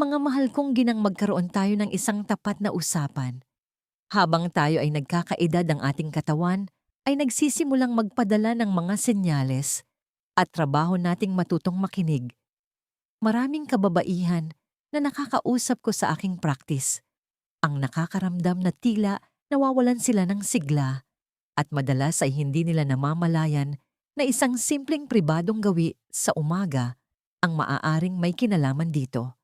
Mga mahal kong ginang magkaroon tayo ng isang tapat na usapan. Habang tayo ay nagkakaedad ang ating katawan, ay nagsisimulang magpadala ng mga senyales at trabaho nating matutong makinig. Maraming kababaihan na nakakausap ko sa aking practice. Ang nakakaramdam na tila nawawalan sila ng sigla at madalas ay hindi nila namamalayan na isang simpleng pribadong gawi sa umaga ang maaaring may kinalaman dito.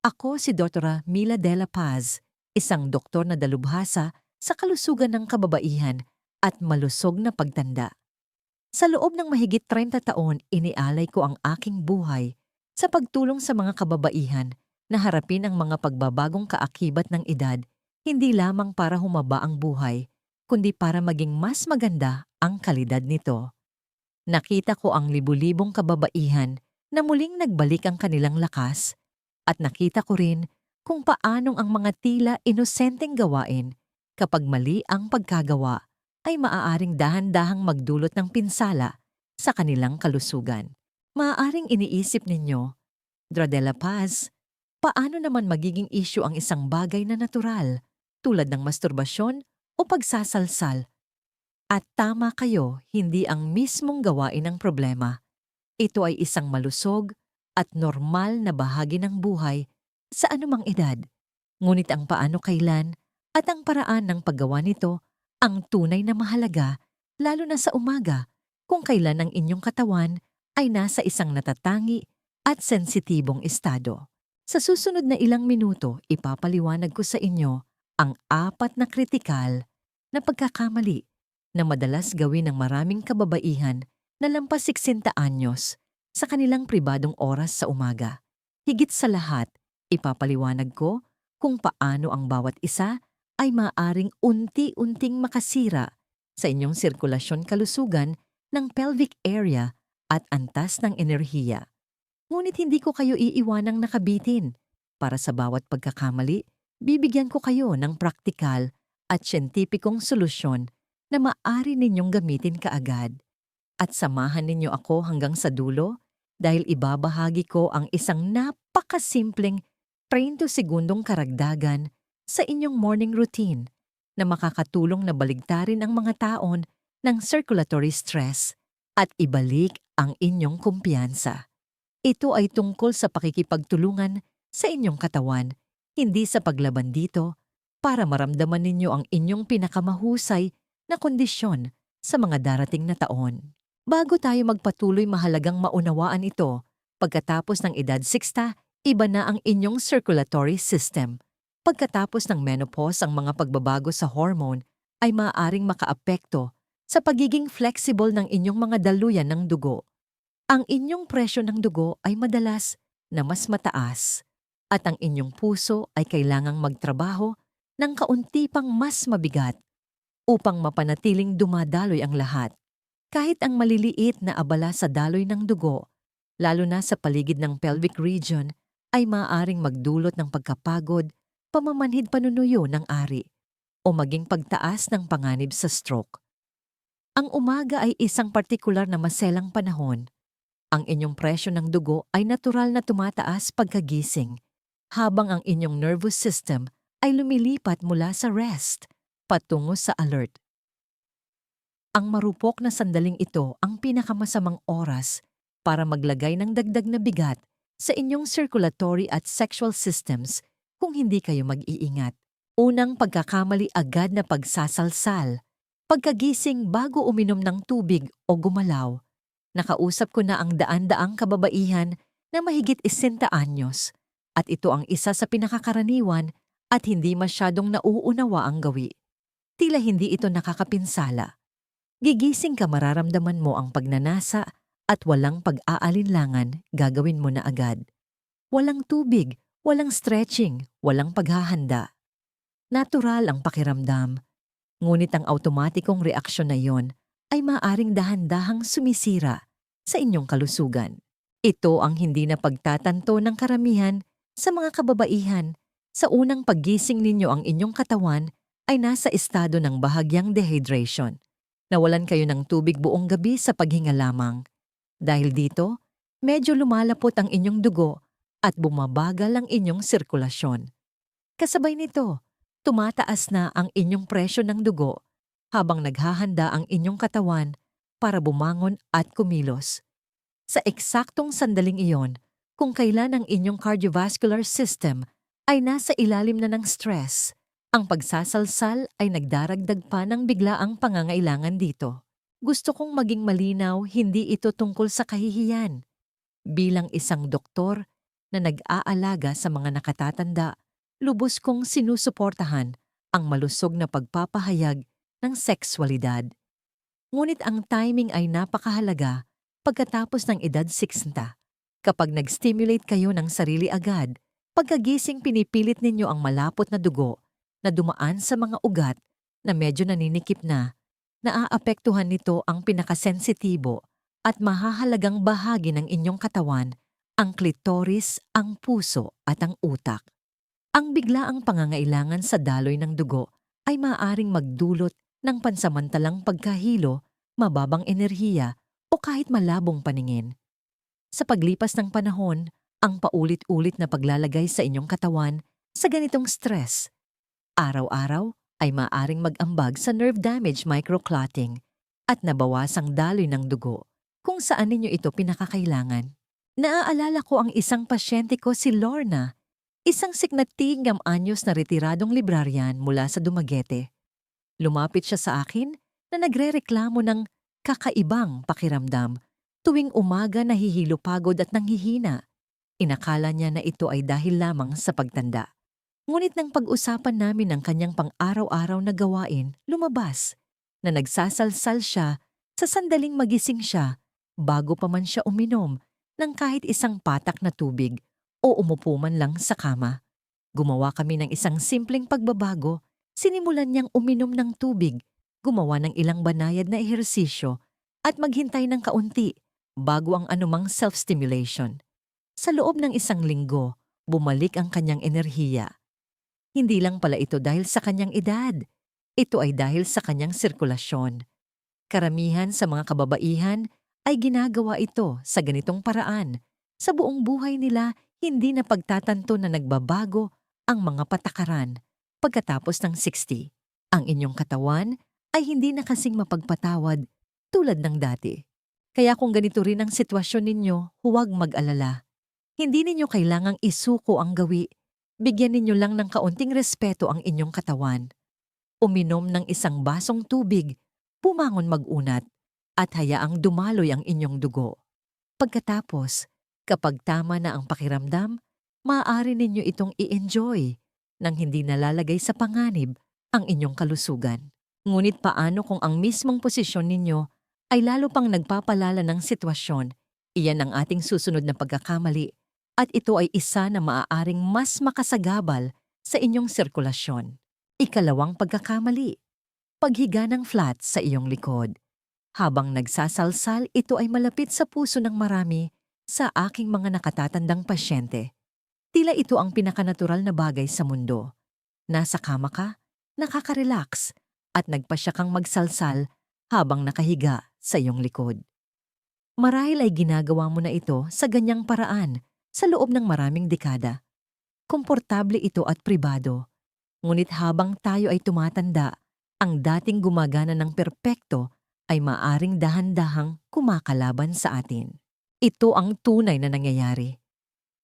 Ako si Dr. Mila De La Paz, isang doktor na dalubhasa sa kalusugan ng kababaihan at malusog na pagtanda. Sa loob ng mahigit 30 taon, inialay ko ang aking buhay sa pagtulong sa mga kababaihan na harapin ang mga pagbabagong kaakibat ng edad, hindi lamang para humaba ang buhay, kundi para maging mas maganda ang kalidad nito. Nakita ko ang libu-libong kababaihan na muling nagbalik ang kanilang lakas at nakita ko rin kung paanong ang mga tila inosenteng gawain kapag mali ang pagkagawa ay maaaring dahan-dahang magdulot ng pinsala sa kanilang kalusugan. Maaaring iniisip ninyo, Dradela Paz, paano naman magiging issue ang isang bagay na natural tulad ng masturbasyon o pagsasalsal? At tama kayo, hindi ang mismong gawain ang problema. Ito ay isang malusog at normal na bahagi ng buhay sa anumang edad. Ngunit ang paano kailan at ang paraan ng paggawa nito ang tunay na mahalaga lalo na sa umaga kung kailan ang inyong katawan ay nasa isang natatangi at sensitibong estado. Sa susunod na ilang minuto, ipapaliwanag ko sa inyo ang apat na kritikal na pagkakamali na madalas gawin ng maraming kababaihan na lampas 60 anyos sa kanilang pribadong oras sa umaga. Higit sa lahat, ipapaliwanag ko kung paano ang bawat isa ay maaring unti-unting makasira sa inyong sirkulasyon kalusugan ng pelvic area at antas ng enerhiya. Ngunit hindi ko kayo iiwanang nakabitin. Para sa bawat pagkakamali, bibigyan ko kayo ng praktikal at siyentipikong solusyon na maari ninyong gamitin kaagad. At samahan ninyo ako hanggang sa dulo dahil ibabahagi ko ang isang napakasimpleng 30 segundong karagdagan sa inyong morning routine na makakatulong na baligtarin ang mga taon ng circulatory stress at ibalik ang inyong kumpiyansa. Ito ay tungkol sa pakikipagtulungan sa inyong katawan, hindi sa paglaban dito, para maramdaman ninyo ang inyong pinakamahusay na kondisyon sa mga darating na taon. Bago tayo magpatuloy mahalagang maunawaan ito, pagkatapos ng edad 60, iba na ang inyong circulatory system. Pagkatapos ng menopause ang mga pagbabago sa hormone ay maaaring makaapekto sa pagiging flexible ng inyong mga daluyan ng dugo. Ang inyong presyo ng dugo ay madalas na mas mataas at ang inyong puso ay kailangang magtrabaho ng kaunti pang mas mabigat upang mapanatiling dumadaloy ang lahat. Kahit ang maliliit na abala sa daloy ng dugo, lalo na sa paligid ng pelvic region, ay maaaring magdulot ng pagkapagod, pamamanhid panunuyo ng ari, o maging pagtaas ng panganib sa stroke. Ang umaga ay isang partikular na maselang panahon ang inyong presyo ng dugo ay natural na tumataas pagkagising, habang ang inyong nervous system ay lumilipat mula sa rest patungo sa alert. Ang marupok na sandaling ito ang pinakamasamang oras para maglagay ng dagdag na bigat sa inyong circulatory at sexual systems kung hindi kayo mag-iingat. Unang pagkakamali agad na pagsasalsal, pagkagising bago uminom ng tubig o gumalaw, Nakausap ko na ang daan-daang kababaihan na mahigit isinta anyos at ito ang isa sa pinakakaraniwan at hindi masyadong nauunawa ang gawi. Tila hindi ito nakakapinsala. Gigising ka mararamdaman mo ang pagnanasa at walang pag-aalinlangan gagawin mo na agad. Walang tubig, walang stretching, walang paghahanda. Natural ang pakiramdam, ngunit ang automatikong reaksyon na yon ay maaring dahan-dahang sumisira sa inyong kalusugan. Ito ang hindi na pagtatanto ng karamihan sa mga kababaihan. Sa unang paggising ninyo ang inyong katawan ay nasa estado ng bahagyang dehydration. Nawalan kayo ng tubig buong gabi sa paghinga lamang. Dahil dito, medyo lumalapot ang inyong dugo at bumabagal ang inyong sirkulasyon. Kasabay nito, tumataas na ang inyong presyo ng dugo habang naghahanda ang inyong katawan para bumangon at kumilos. Sa eksaktong sandaling iyon, kung kailan ang inyong cardiovascular system ay nasa ilalim na ng stress, ang pagsasalsal ay nagdaragdag pa ng biglaang pangangailangan dito. Gusto kong maging malinaw, hindi ito tungkol sa kahihiyan. Bilang isang doktor na nag-aalaga sa mga nakatatanda, lubos kong sinusuportahan ang malusog na pagpapahayag ng sexualidad. Ngunit ang timing ay napakahalaga pagkatapos ng edad 60. Kapag nag-stimulate kayo ng sarili agad, pagkagising pinipilit ninyo ang malapot na dugo na dumaan sa mga ugat na medyo naninikip na, naaapektuhan nito ang pinakasensitibo at mahahalagang bahagi ng inyong katawan, ang klitoris, ang puso at ang utak. Ang biglaang pangangailangan sa daloy ng dugo ay maaaring magdulot ng pansamantalang pagkahilo, mababang enerhiya o kahit malabong paningin. Sa paglipas ng panahon, ang paulit-ulit na paglalagay sa inyong katawan sa ganitong stress araw-araw ay maaring mag-ambag sa nerve damage microclotting at nabawasang daloy ng dugo kung saan ninyo ito pinakakailangan. Naaalala ko ang isang pasyente ko si Lorna, isang siknatingam anyos na retiradong librarian mula sa Dumaguete. Lumapit siya sa akin na nagrereklamo ng kakaibang pakiramdam tuwing umaga nahihilo pagod at nanghihina. Inakala niya na ito ay dahil lamang sa pagtanda. Ngunit nang pag-usapan namin ang kanyang pang-araw-araw na gawain, lumabas na nagsasalsal siya sa sandaling magising siya bago pa man siya uminom ng kahit isang patak na tubig o umupo man lang sa kama. Gumawa kami ng isang simpleng pagbabago, sinimulan niyang uminom ng tubig, gumawa ng ilang banayad na ehersisyo at maghintay ng kaunti bago ang anumang self-stimulation. Sa loob ng isang linggo, bumalik ang kanyang enerhiya hindi lang pala ito dahil sa kanyang edad. Ito ay dahil sa kanyang sirkulasyon. Karamihan sa mga kababaihan ay ginagawa ito sa ganitong paraan. Sa buong buhay nila, hindi na pagtatanto na nagbabago ang mga patakaran pagkatapos ng 60. Ang inyong katawan ay hindi na kasing mapagpatawad tulad ng dati. Kaya kung ganito rin ang sitwasyon ninyo, huwag mag-alala. Hindi ninyo kailangang isuko ang gawi bigyan ninyo lang ng kaunting respeto ang inyong katawan. Uminom ng isang basong tubig, pumangon mag-unat, at hayaang dumaloy ang inyong dugo. Pagkatapos, kapag tama na ang pakiramdam, maaari ninyo itong i-enjoy nang hindi nalalagay sa panganib ang inyong kalusugan. Ngunit paano kung ang mismong posisyon ninyo ay lalo pang nagpapalala ng sitwasyon, iyan ang ating susunod na pagkakamali at ito ay isa na maaaring mas makasagabal sa inyong sirkulasyon. Ikalawang pagkakamali. Paghiga ng flat sa iyong likod. Habang nagsasalsal, ito ay malapit sa puso ng marami sa aking mga nakatatandang pasyente. Tila ito ang pinakanatural na bagay sa mundo. Nasa kama ka, nakaka-relax, at nagpasya kang magsalsal habang nakahiga sa iyong likod. Marahil ay ginagawa mo na ito sa ganyang paraan sa loob ng maraming dekada. Komportable ito at pribado. Ngunit habang tayo ay tumatanda, ang dating gumagana ng perpekto ay maaring dahan-dahang kumakalaban sa atin. Ito ang tunay na nangyayari.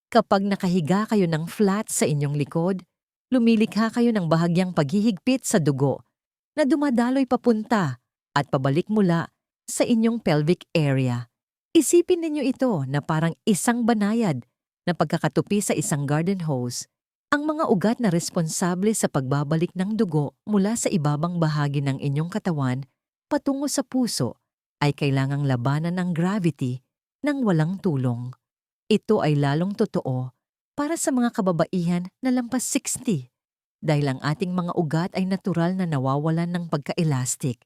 Kapag nakahiga kayo ng flat sa inyong likod, lumilikha kayo ng bahagyang paghihigpit sa dugo na dumadaloy papunta at pabalik mula sa inyong pelvic area. Isipin ninyo ito na parang isang banayad na pagkakatupi sa isang garden hose, ang mga ugat na responsable sa pagbabalik ng dugo mula sa ibabang bahagi ng inyong katawan patungo sa puso ay kailangang labanan ng gravity ng walang tulong. Ito ay lalong totoo para sa mga kababaihan na lampas 60 dahil ang ating mga ugat ay natural na nawawalan ng pagka-elastic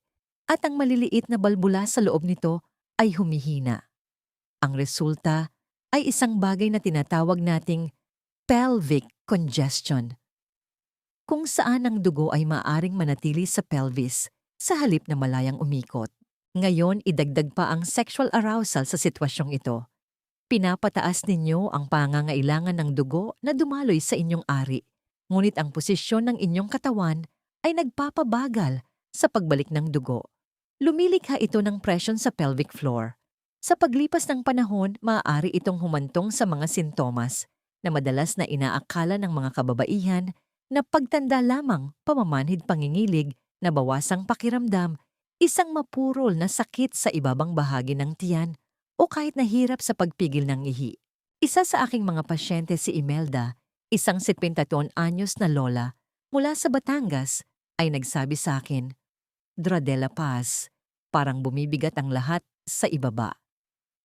at ang maliliit na balbula sa loob nito ay humihina. Ang resulta ay isang bagay na tinatawag nating pelvic congestion. Kung saan ang dugo ay maaring manatili sa pelvis sa halip na malayang umikot. Ngayon, idagdag pa ang sexual arousal sa sitwasyong ito. Pinapataas ninyo ang pangangailangan ng dugo na dumaloy sa inyong ari, ngunit ang posisyon ng inyong katawan ay nagpapabagal sa pagbalik ng dugo. Lumilikha ito ng presyon sa pelvic floor. Sa paglipas ng panahon, maaari itong humantong sa mga sintomas na madalas na inaakala ng mga kababaihan na pagtanda lamang pamamanhid pangingilig, nabawasang pakiramdam, isang mapurol na sakit sa ibabang bahagi ng tiyan o kahit nahirap sa pagpigil ng ihi. Isa sa aking mga pasyente si Imelda, isang 72 anyos na lola mula sa Batangas, ay nagsabi sa akin, Dradela Paz, parang bumibigat ang lahat sa ibaba.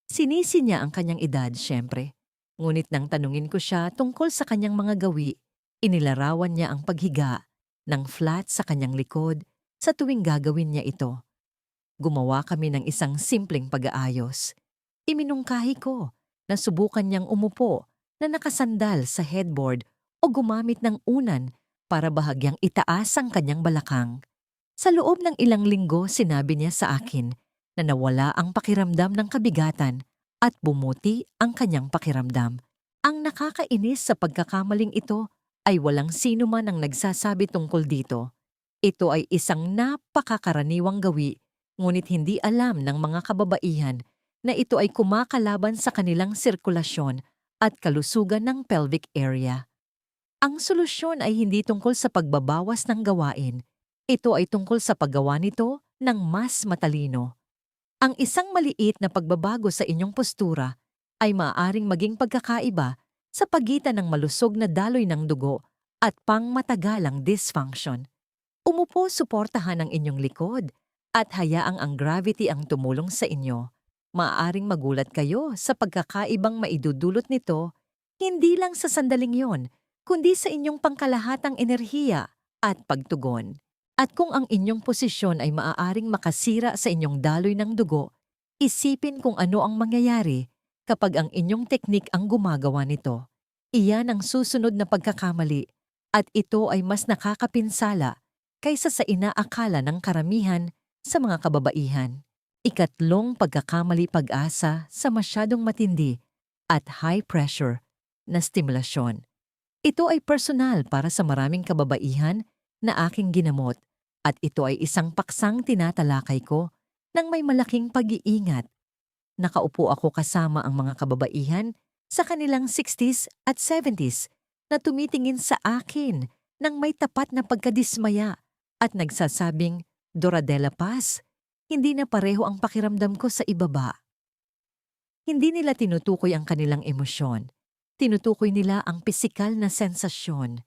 Sinisi niya ang kanyang edad, syempre. Ngunit nang tanungin ko siya tungkol sa kanyang mga gawi, inilarawan niya ang paghiga ng flat sa kanyang likod sa tuwing gagawin niya ito. Gumawa kami ng isang simpleng pag-aayos. Iminungkahi ko na subukan niyang umupo na nakasandal sa headboard o gumamit ng unan para bahagyang itaas ang kanyang balakang. Sa loob ng ilang linggo sinabi niya sa akin na nawala ang pakiramdam ng kabigatan at bumuti ang kanyang pakiramdam. Ang nakakainis sa pagkakamaling ito ay walang sino man ang nagsasabi tungkol dito. Ito ay isang napakakaraniwang gawi, ngunit hindi alam ng mga kababaihan na ito ay kumakalaban sa kanilang sirkulasyon at kalusugan ng pelvic area. Ang solusyon ay hindi tungkol sa pagbabawas ng gawain. Ito ay tungkol sa paggawa nito ng mas matalino. Ang isang maliit na pagbabago sa inyong postura ay maaaring maging pagkakaiba sa pagitan ng malusog na daloy ng dugo at pangmatagalang dysfunction. Umupo suportahan ang inyong likod at hayaang ang gravity ang tumulong sa inyo. Maaaring magulat kayo sa pagkakaibang maidudulot nito, hindi lang sa sandaling yon, kundi sa inyong pangkalahatang enerhiya at pagtugon. At kung ang inyong posisyon ay maaaring makasira sa inyong daloy ng dugo, isipin kung ano ang mangyayari kapag ang inyong teknik ang gumagawa nito. Iyan ang susunod na pagkakamali at ito ay mas nakakapinsala kaysa sa inaakala ng karamihan sa mga kababaihan. Ikatlong pagkakamali pag-asa sa masyadong matindi at high pressure na stimulasyon. Ito ay personal para sa maraming kababaihan na aking ginamot at ito ay isang paksang tinatalakay ko ng may malaking pag-iingat. Nakaupo ako kasama ang mga kababaihan sa kanilang 60s at 70s na tumitingin sa akin ng may tapat na pagkadismaya at nagsasabing, Doradela Paz, hindi na pareho ang pakiramdam ko sa ibaba. Hindi nila tinutukoy ang kanilang emosyon. Tinutukoy nila ang pisikal na sensasyon.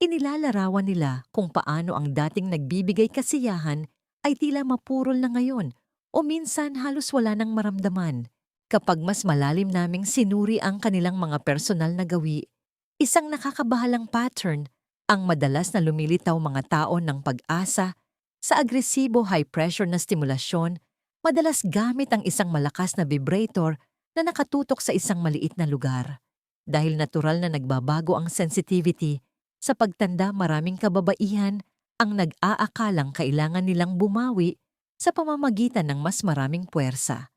Inilalarawan nila kung paano ang dating nagbibigay kasiyahan ay tila mapurol na ngayon o minsan halos wala nang maramdaman. Kapag mas malalim naming sinuri ang kanilang mga personal na gawi, isang nakakabahalang pattern ang madalas na lumilitaw mga tao ng pag-asa sa agresibo high-pressure na stimulasyon, madalas gamit ang isang malakas na vibrator na nakatutok sa isang maliit na lugar. Dahil natural na nagbabago ang sensitivity, sa pagtanda maraming kababaihan ang nag-aakalang kailangan nilang bumawi sa pamamagitan ng mas maraming puwersa.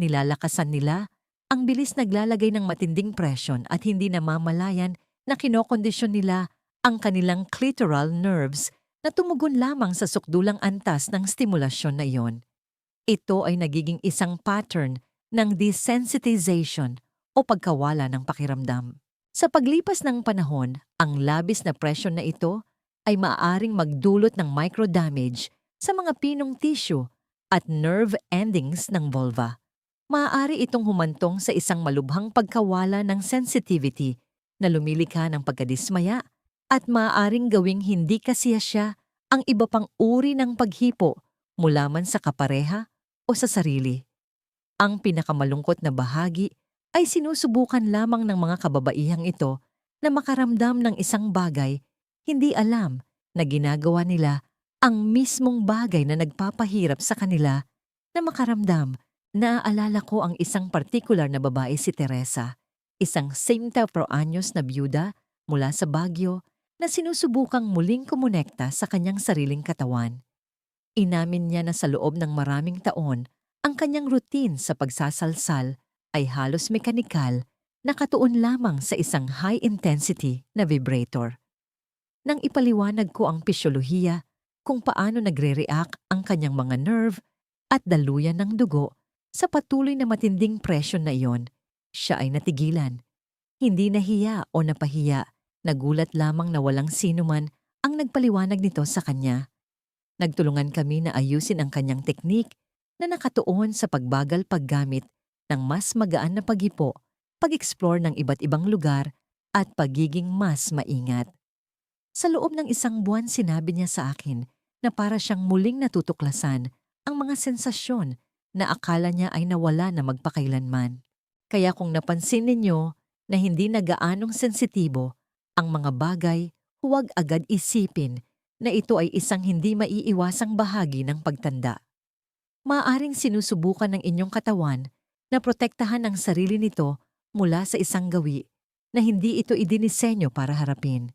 Nilalakasan nila ang bilis naglalagay ng matinding presyon at hindi namamalayan na kinokondisyon nila ang kanilang clitoral nerves na tumugon lamang sa sukdulang antas ng stimulasyon na iyon. Ito ay nagiging isang pattern ng desensitization o pagkawala ng pakiramdam. Sa paglipas ng panahon, ang labis na presyon na ito ay maaaring magdulot ng microdamage sa mga pinong tissue at nerve endings ng vulva. Maaari itong humantong sa isang malubhang pagkawala ng sensitivity na lumilikha ng pagkadismaya at maaaring gawing hindi kasiya siya ang iba pang uri ng paghipo mula man sa kapareha o sa sarili. Ang pinakamalungkot na bahagi ay sinusubukan lamang ng mga kababaihang ito na makaramdam ng isang bagay, hindi alam na ginagawa nila ang mismong bagay na nagpapahirap sa kanila na makaramdam. Naaalala ko ang isang partikular na babae si Teresa, isang 74 anyos na byuda mula sa Baguio na sinusubukang muling kumonekta sa kanyang sariling katawan. Inamin niya na sa loob ng maraming taon, ang kanyang routine sa pagsasalsal ay halos mekanikal nakatuon lamang sa isang high-intensity na vibrator. Nang ipaliwanag ko ang pisyolohiya kung paano nagre-react ang kanyang mga nerve at daluyan ng dugo sa patuloy na matinding presyon na iyon, siya ay natigilan. Hindi nahiya o napahiya, nagulat lamang na walang sino man ang nagpaliwanag nito sa kanya. Nagtulungan kami na ayusin ang kanyang teknik na nakatuon sa pagbagal paggamit ng mas magaan na paghipo pag-explore ng iba't ibang lugar at pagiging mas maingat. Sa loob ng isang buwan sinabi niya sa akin na para siyang muling natutuklasan ang mga sensasyon na akala niya ay nawala na magpakailanman. Kaya kung napansin ninyo na hindi na gaanong sensitibo ang mga bagay, huwag agad isipin na ito ay isang hindi maiiwasang bahagi ng pagtanda. Maaring sinusubukan ng inyong katawan na protektahan ang sarili nito mula sa isang gawi na hindi ito idinisenyo para harapin.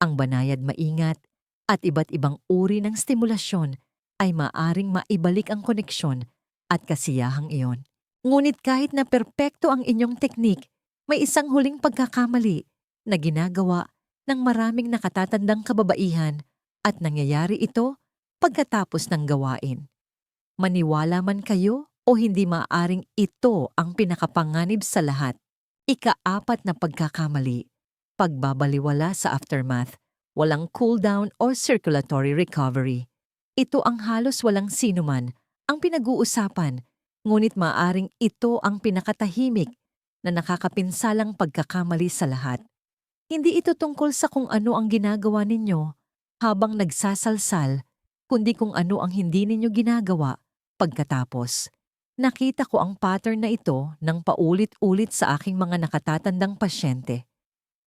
Ang banayad maingat at iba't ibang uri ng stimulasyon ay maaring maibalik ang koneksyon at kasiyahang iyon. Ngunit kahit na perpekto ang inyong teknik, may isang huling pagkakamali na ginagawa ng maraming nakatatandang kababaihan at nangyayari ito pagkatapos ng gawain. Maniwala man kayo o hindi maaring ito ang pinakapanganib sa lahat. Ikaapat na pagkakamali, pagbabaliwala sa aftermath, walang cooldown or circulatory recovery. Ito ang halos walang sinuman ang pinag-uusapan, ngunit maaring ito ang pinakatahimik na nakakapinsalang pagkakamali sa lahat. Hindi ito tungkol sa kung ano ang ginagawa ninyo habang nagsasalsal, kundi kung ano ang hindi ninyo ginagawa pagkatapos. Nakita ko ang pattern na ito ng paulit-ulit sa aking mga nakatatandang pasyente.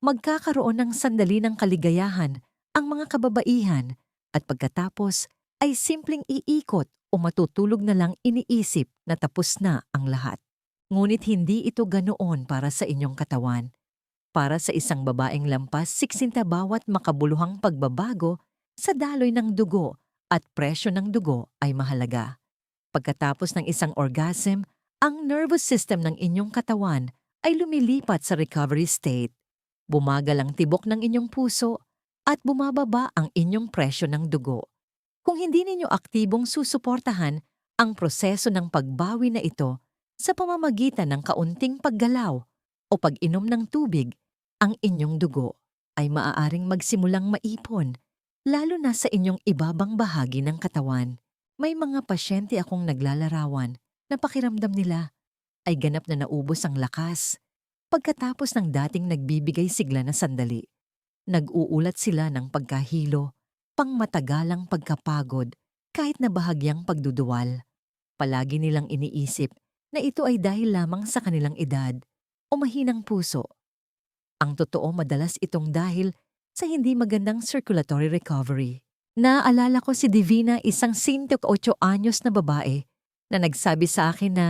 Magkakaroon ng sandali ng kaligayahan ang mga kababaihan at pagkatapos ay simpleng iikot o matutulog na lang iniisip na tapos na ang lahat. Ngunit hindi ito ganoon para sa inyong katawan. Para sa isang babaeng lampas, siksinta bawat makabuluhang pagbabago sa daloy ng dugo at presyo ng dugo ay mahalaga. Pagkatapos ng isang orgasm, ang nervous system ng inyong katawan ay lumilipat sa recovery state. Bumagal ang tibok ng inyong puso at bumababa ang inyong presyo ng dugo. Kung hindi ninyo aktibong susuportahan ang proseso ng pagbawi na ito sa pamamagitan ng kaunting paggalaw o pag-inom ng tubig, ang inyong dugo ay maaaring magsimulang maipon, lalo na sa inyong ibabang bahagi ng katawan. May mga pasyente akong naglalarawan na pakiramdam nila ay ganap na naubos ang lakas pagkatapos ng dating nagbibigay sigla na sandali. Nag-uulat sila ng pagkahilo, pangmatagalang pagkapagod, kahit na bahagyang pagduduwal. Palagi nilang iniisip na ito ay dahil lamang sa kanilang edad o mahinang puso. Ang totoo madalas itong dahil sa hindi magandang circulatory recovery. Naaalala ko si Divina, isang 58 anyos na babae, na nagsabi sa akin na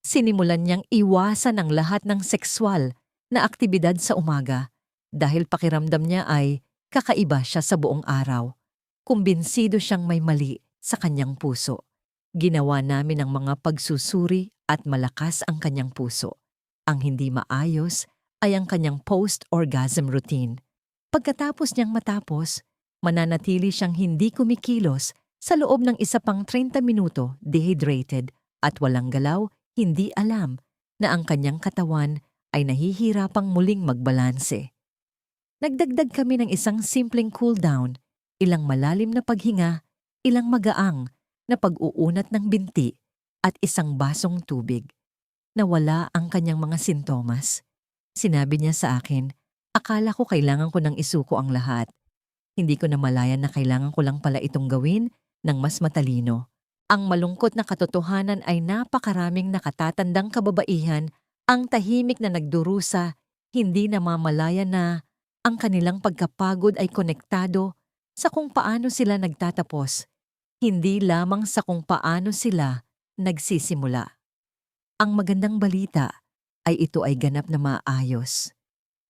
sinimulan niyang iwasan ang lahat ng sexual na aktibidad sa umaga dahil pakiramdam niya ay kakaiba siya sa buong araw. Kumbinsido siyang may mali sa kanyang puso. Ginawa namin ang mga pagsusuri at malakas ang kanyang puso. Ang hindi maayos ay ang kanyang post-orgasm routine. Pagkatapos niyang matapos, mananatili siyang hindi kumikilos sa loob ng isa pang 30 minuto dehydrated at walang galaw, hindi alam na ang kanyang katawan ay nahihirapang muling magbalanse. Nagdagdag kami ng isang simpleng cool-down, ilang malalim na paghinga, ilang magaang na pag-uunat ng binti at isang basong tubig. Nawala ang kanyang mga sintomas. Sinabi niya sa akin, akala ko kailangan ko nang isuko ang lahat. Hindi ko na malayan na kailangan ko lang pala itong gawin ng mas matalino. Ang malungkot na katotohanan ay napakaraming nakatatandang kababaihan ang tahimik na nagdurusa, hindi namamalaya na ang kanilang pagkapagod ay konektado sa kung paano sila nagtatapos, hindi lamang sa kung paano sila nagsisimula. Ang magandang balita ay ito ay ganap na maayos.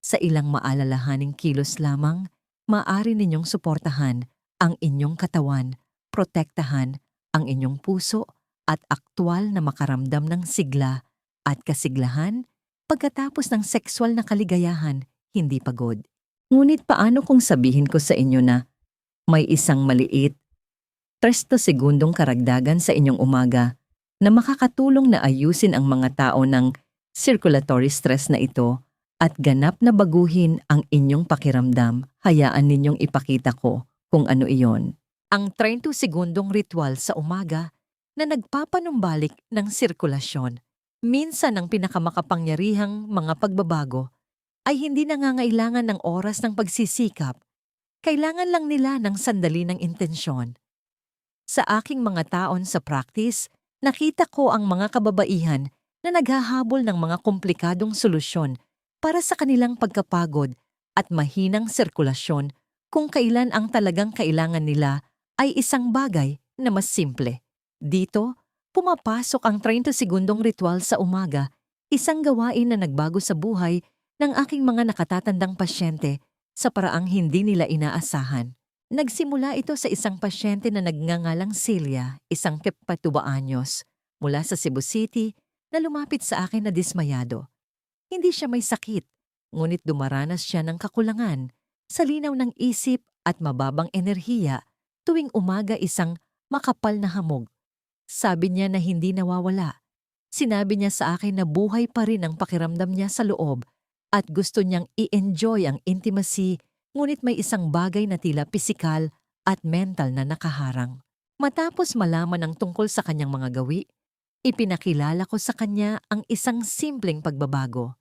Sa ilang maalalahaning kilos lamang, maaari ninyong suportahan ang inyong katawan, protektahan ang inyong puso at aktwal na makaramdam ng sigla at kasiglahan pagkatapos ng sexual na kaligayahan, hindi pagod. Ngunit paano kung sabihin ko sa inyo na may isang maliit, 30 segundong karagdagan sa inyong umaga na makakatulong na ayusin ang mga tao ng circulatory stress na ito at ganap na baguhin ang inyong pakiramdam, hayaan ninyong ipakita ko kung ano iyon. Ang 30 segundong ritual sa umaga na nagpapanumbalik ng sirkulasyon. Minsan ang pinakamakapangyarihang mga pagbabago ay hindi nangangailangan ng oras ng pagsisikap. Kailangan lang nila ng sandali ng intensyon. Sa aking mga taon sa practice, nakita ko ang mga kababaihan na naghahabol ng mga komplikadong solusyon para sa kanilang pagkapagod at mahinang sirkulasyon kung kailan ang talagang kailangan nila ay isang bagay na mas simple. Dito, pumapasok ang 30 segundong ritual sa umaga, isang gawain na nagbago sa buhay ng aking mga nakatatandang pasyente sa paraang hindi nila inaasahan. Nagsimula ito sa isang pasyente na nagngangalang Celia, isang kepatubaanyos, mula sa Cebu City na lumapit sa akin na dismayado. Hindi siya may sakit, ngunit dumaranas siya ng kakulangan sa linaw ng isip at mababang enerhiya tuwing umaga isang makapal na hamog. Sabi niya na hindi nawawala. Sinabi niya sa akin na buhay pa rin ang pakiramdam niya sa loob at gusto niyang i-enjoy ang intimacy ngunit may isang bagay na tila pisikal at mental na nakaharang. Matapos malaman ang tungkol sa kanyang mga gawi, ipinakilala ko sa kanya ang isang simpleng pagbabago.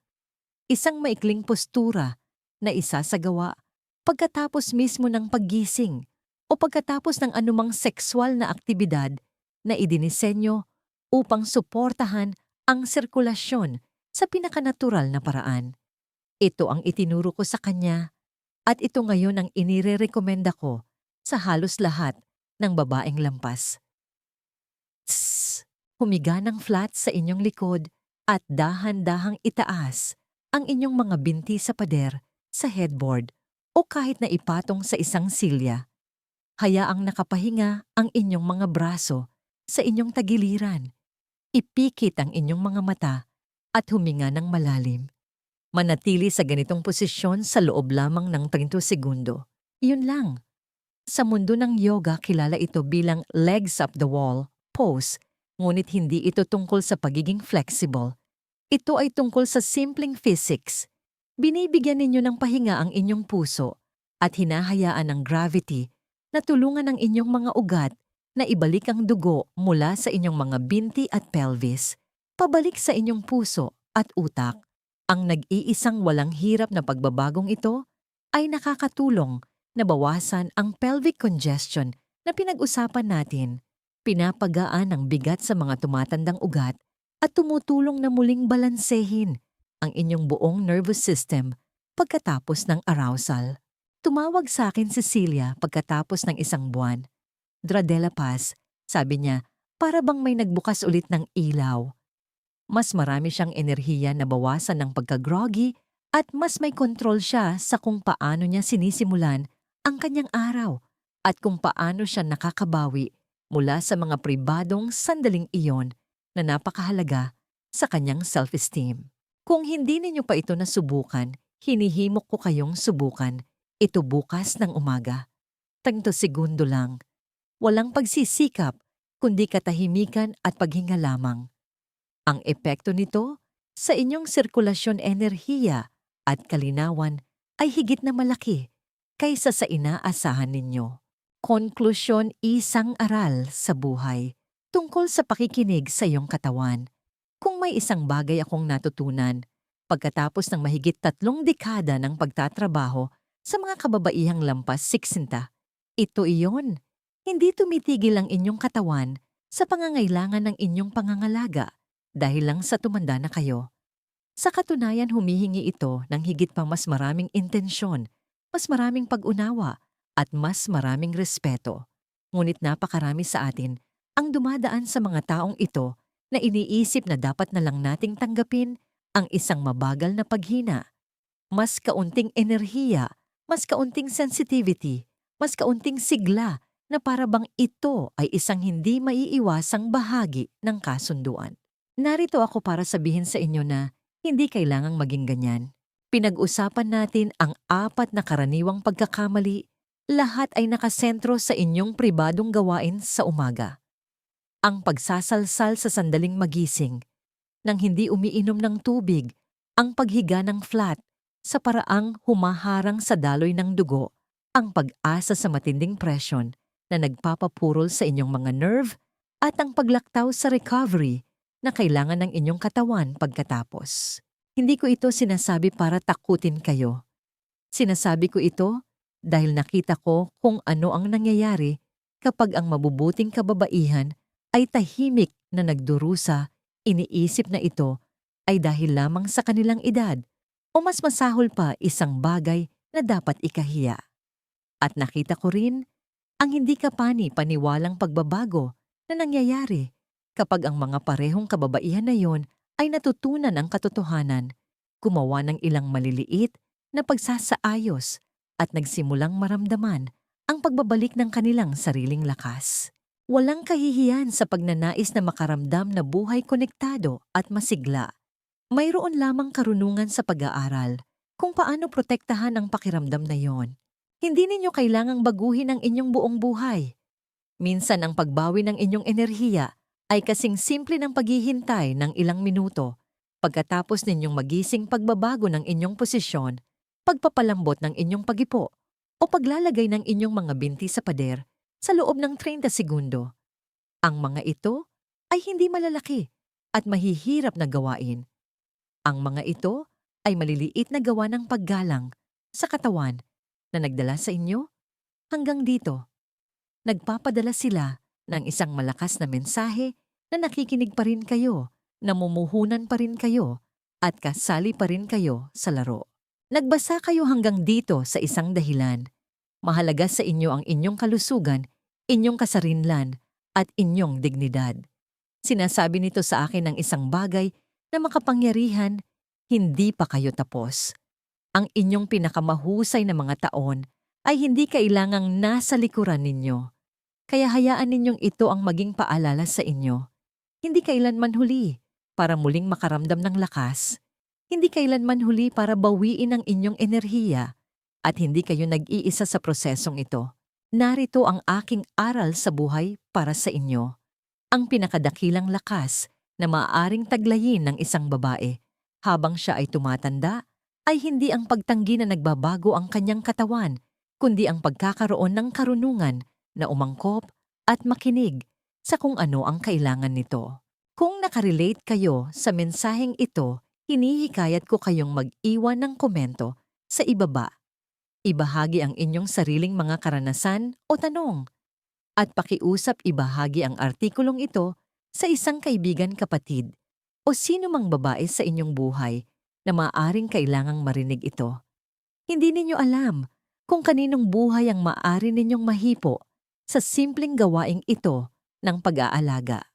Isang maikling postura na isasagawa pagkatapos mismo ng paggising o pagkatapos ng anumang sexual na aktibidad na idinisenyo upang suportahan ang sirkulasyon sa pinakanatural na paraan. Ito ang itinuro ko sa kanya at ito ngayon ang inire-rekomenda ko sa halos lahat ng babaeng lampas. Tss, humiga ng flat sa inyong likod at dahan-dahang itaas ang inyong mga binti sa pader, sa headboard o kahit na ipatong sa isang silya. Hayaang nakapahinga ang inyong mga braso sa inyong tagiliran. Ipikit ang inyong mga mata at huminga ng malalim. Manatili sa ganitong posisyon sa loob lamang ng 30 segundo. Iyon lang. Sa mundo ng yoga, kilala ito bilang legs up the wall, pose, ngunit hindi ito tungkol sa pagiging flexible. Ito ay tungkol sa simpleng physics. Binibigyan ninyo ng pahinga ang inyong puso at hinahayaan ng gravity na tulungan ang inyong mga ugat na ibalik ang dugo mula sa inyong mga binti at pelvis, pabalik sa inyong puso at utak. Ang nag-iisang walang hirap na pagbabagong ito ay nakakatulong na bawasan ang pelvic congestion na pinag-usapan natin, pinapagaan ang bigat sa mga tumatandang ugat at tumutulong na muling balansehin ang inyong buong nervous system pagkatapos ng arousal. Tumawag sa akin si Celia pagkatapos ng isang buwan. Dradela Paz, sabi niya, para bang may nagbukas ulit ng ilaw. Mas marami siyang enerhiya na bawasan ng pagka-groggy at mas may kontrol siya sa kung paano niya sinisimulan ang kanyang araw at kung paano siya nakakabawi mula sa mga pribadong sandaling iyon na napakahalaga sa kanyang self-esteem. Kung hindi ninyo pa ito nasubukan, hinihimok ko kayong subukan. Ito bukas ng umaga. Tangto segundo lang. Walang pagsisikap, kundi katahimikan at paghinga lamang. Ang epekto nito sa inyong sirkulasyon enerhiya at kalinawan ay higit na malaki kaysa sa inaasahan ninyo. Konklusyon isang aral sa buhay tungkol sa pakikinig sa iyong katawan. Kung may isang bagay akong natutunan pagkatapos ng mahigit tatlong dekada ng pagtatrabaho sa mga kababaihang lampas siksinta, ito iyon. Hindi tumitigil ang inyong katawan sa pangangailangan ng inyong pangangalaga dahil lang sa tumanda na kayo. Sa katunayan humihingi ito ng higit pa mas maraming intensyon, mas maraming pag-unawa, at mas maraming respeto. Ngunit napakarami sa atin ang dumadaan sa mga taong ito na iniisip na dapat na lang nating tanggapin ang isang mabagal na paghina. Mas kaunting enerhiya, mas kaunting sensitivity, mas kaunting sigla na para bang ito ay isang hindi maiiwasang bahagi ng kasunduan. Narito ako para sabihin sa inyo na hindi kailangang maging ganyan. Pinag-usapan natin ang apat na karaniwang pagkakamali, lahat ay nakasentro sa inyong pribadong gawain sa umaga. Ang pagsasalsal sa sandaling magising, nang hindi umiinom ng tubig, ang paghiga ng flat, sa paraang humaharang sa daloy ng dugo, ang pag-asa sa matinding presyon na nagpapapurol sa inyong mga nerve, at ang paglaktaw sa recovery na kailangan ng inyong katawan pagkatapos. Hindi ko ito sinasabi para takutin kayo. Sinasabi ko ito dahil nakita ko kung ano ang nangyayari kapag ang mabubuting kababaihan ay tahimik na nagdurusa, iniisip na ito ay dahil lamang sa kanilang edad o mas masahol pa isang bagay na dapat ikahiya. At nakita ko rin ang hindi kapani paniwalang pagbabago na nangyayari kapag ang mga parehong kababaihan na yon ay natutunan ang katotohanan, gumawa ng ilang maliliit na pagsasaayos at nagsimulang maramdaman ang pagbabalik ng kanilang sariling lakas. Walang kahihiyan sa pagnanais na makaramdam na buhay konektado at masigla. Mayroon lamang karunungan sa pag-aaral kung paano protektahan ang pakiramdam na yon. Hindi ninyo kailangang baguhin ang inyong buong buhay. Minsan ang pagbawi ng inyong enerhiya ay kasing simple ng paghihintay ng ilang minuto pagkatapos ninyong magising pagbabago ng inyong posisyon, pagpapalambot ng inyong pagipo, o paglalagay ng inyong mga binti sa pader sa loob ng 30 segundo. Ang mga ito ay hindi malalaki at mahihirap na gawain. Ang mga ito ay maliliit na gawa ng paggalang sa katawan na nagdala sa inyo hanggang dito. Nagpapadala sila ng isang malakas na mensahe na nakikinig pa rin kayo, namumuhunan pa rin kayo, at kasali pa rin kayo sa laro. Nagbasa kayo hanggang dito sa isang dahilan. Mahalaga sa inyo ang inyong kalusugan, inyong kasarinlan, at inyong dignidad. Sinasabi nito sa akin ng isang bagay na makapangyarihan, hindi pa kayo tapos. Ang inyong pinakamahusay na mga taon ay hindi kailangang nasa likuran ninyo. Kaya hayaan ninyong ito ang maging paalala sa inyo. Hindi kailanman huli para muling makaramdam ng lakas. Hindi kailanman huli para bawiin ang inyong enerhiya at hindi kayo nag-iisa sa prosesong ito. Narito ang aking aral sa buhay para sa inyo. Ang pinakadakilang lakas na maaaring taglayin ng isang babae habang siya ay tumatanda ay hindi ang pagtanggi na nagbabago ang kanyang katawan, kundi ang pagkakaroon ng karunungan na umangkop at makinig sa kung ano ang kailangan nito. Kung nakarelate kayo sa mensaheng ito, hinihikayat ko kayong mag-iwan ng komento sa ibaba. Ibahagi ang inyong sariling mga karanasan o tanong. At pakiusap ibahagi ang artikulong ito sa isang kaibigan kapatid o sino mang babae sa inyong buhay na maaring kailangang marinig ito. Hindi ninyo alam kung kaninong buhay ang maari ninyong mahipo sa simpleng gawaing ito ng pag-aalaga.